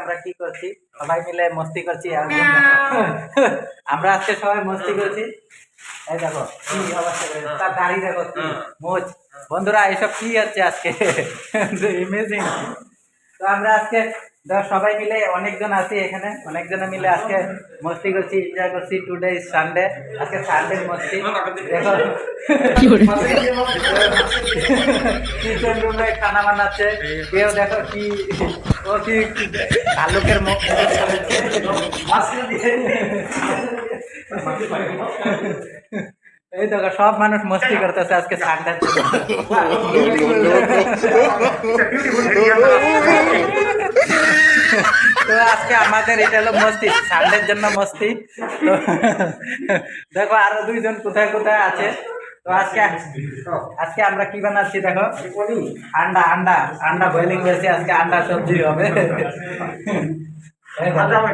আমরা কি করছি? সবাই মিলে মস্তি করছি আমরা আজকে সবাই মস্তি করছি। এই দেখো কি অবস্থা তার দাড়ি দেখো কি মোচ। বন্ধুরা এসব কি হচ্ছে আজকে? ইমেজিং তো আমরা আজকে ধর সবাই মিলে অনেকজন আছি এখানে। অনেকজন মিলে আজকে মস্তি করছি এনজয় করছি। টুডে ইজ সানডে আজকে সানডে মস্তি। দেখো। খানা বানাচ্ছে। দেখো কি মুখ এই দেখো, সব মানুষ মস্তি করতেছে আজকে তো আজকে আমাদের এটা হলো মস্তি, সানডের জন্য মস্তি। দেখো আরও দুইজন কোথায় কোথায় আছে। তো আজকে আজকে আমরা কি বানাচ্ছি দেখো আন্ডা আন্ডা আন্ডা বয়েলিং করেছি আজকে আন্ডা সবজি হবে এই দেখো।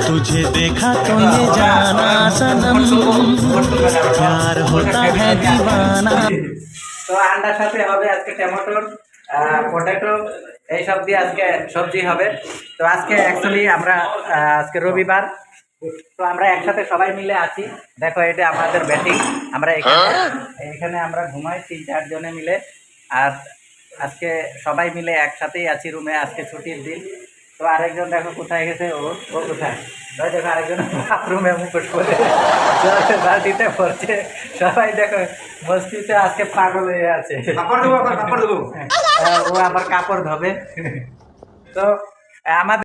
तुझे देखा तो ये जाना सनम प्यार होता है दीवाना তো আন্ডার সাথে হবে আজকে টমেটোর পটেটো এইসব দিয়ে আজকে সবজি হবে তো আজকে অ্যাকচুয়ালি আমরা আহ, আজকে রবিবার তো আমরা একসাথে সবাই মিলে আছি। দেখো এটা আমাদের ব্যাটিং আমরা এখানে এখানে আমরা ঘুমাই তিন চারজনে মিলে। আর আজকে সবাই মিলে একসাথেই আছি রুমে আজকে ছুটির দিন। তো আরেকজন দেখো কোথায় গেছে? ও ও কোথায়? দেখো আরেকজন বাথরুমে মুখোশ করে বালতিতে পড়ছে। সবাই দেখো মস্তিতে আজকে পাগল হয়ে আছে। কাপড় দেবো কাপড় দেবো ও আবার কাপড় ধোবে। তো আমাদের